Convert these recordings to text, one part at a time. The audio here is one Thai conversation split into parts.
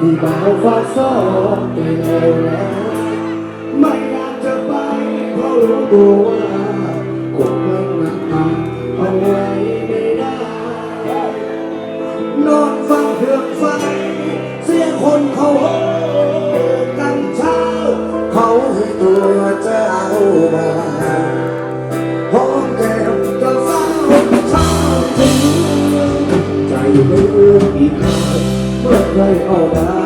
ที่บ่าวฟาซ้อนไปแล้วนะไม่อยากจะไปเพราะรู้ตัวว่าคงไม่นักทำเอาไว้ไม่ได้ นอนฟังเถื่อนไฟเสียงคนเขาโหกันเช้า เขาให้ตัว 最后的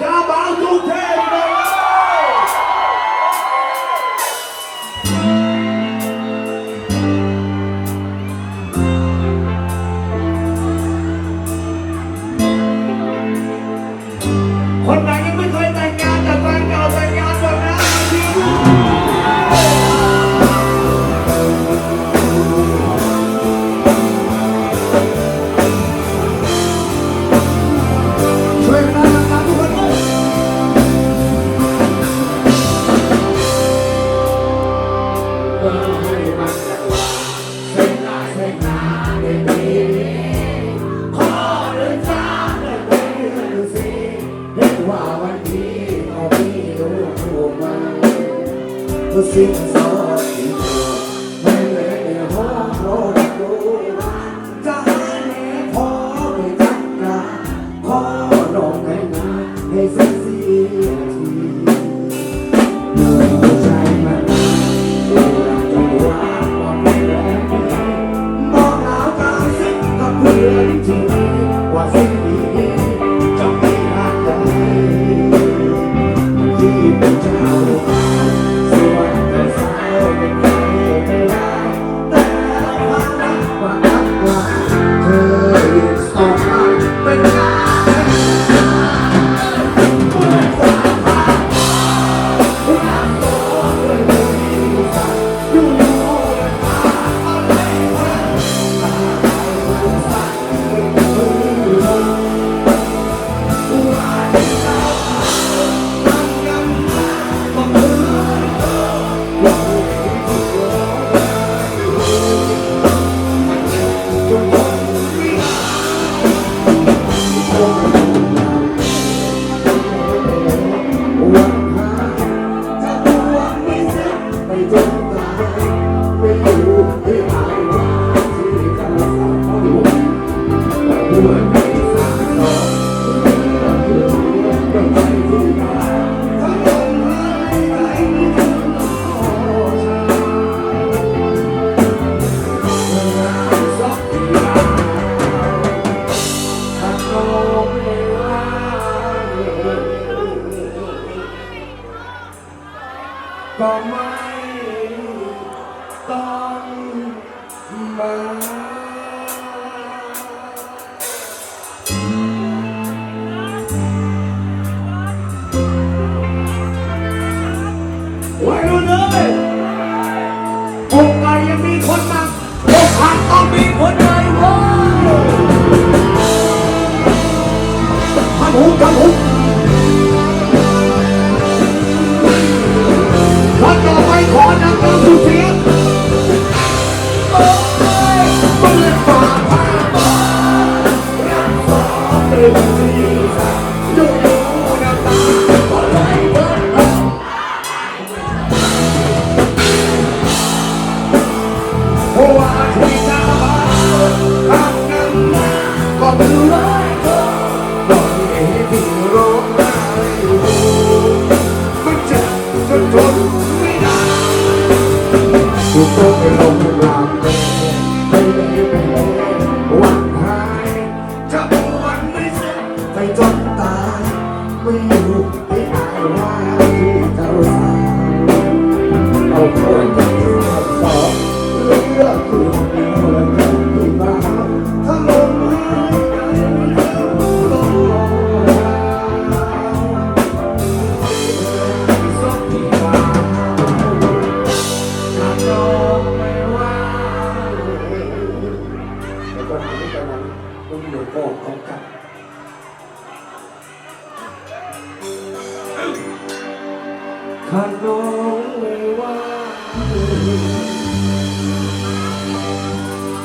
Trabalho do Deus! It's all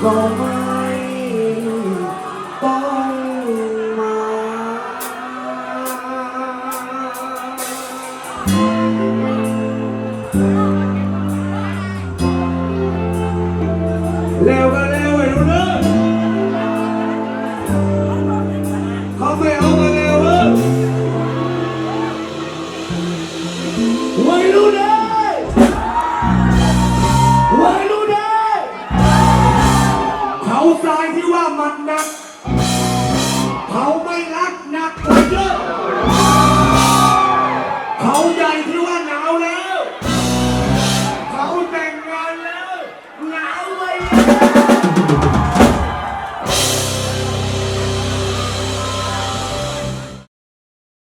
ก็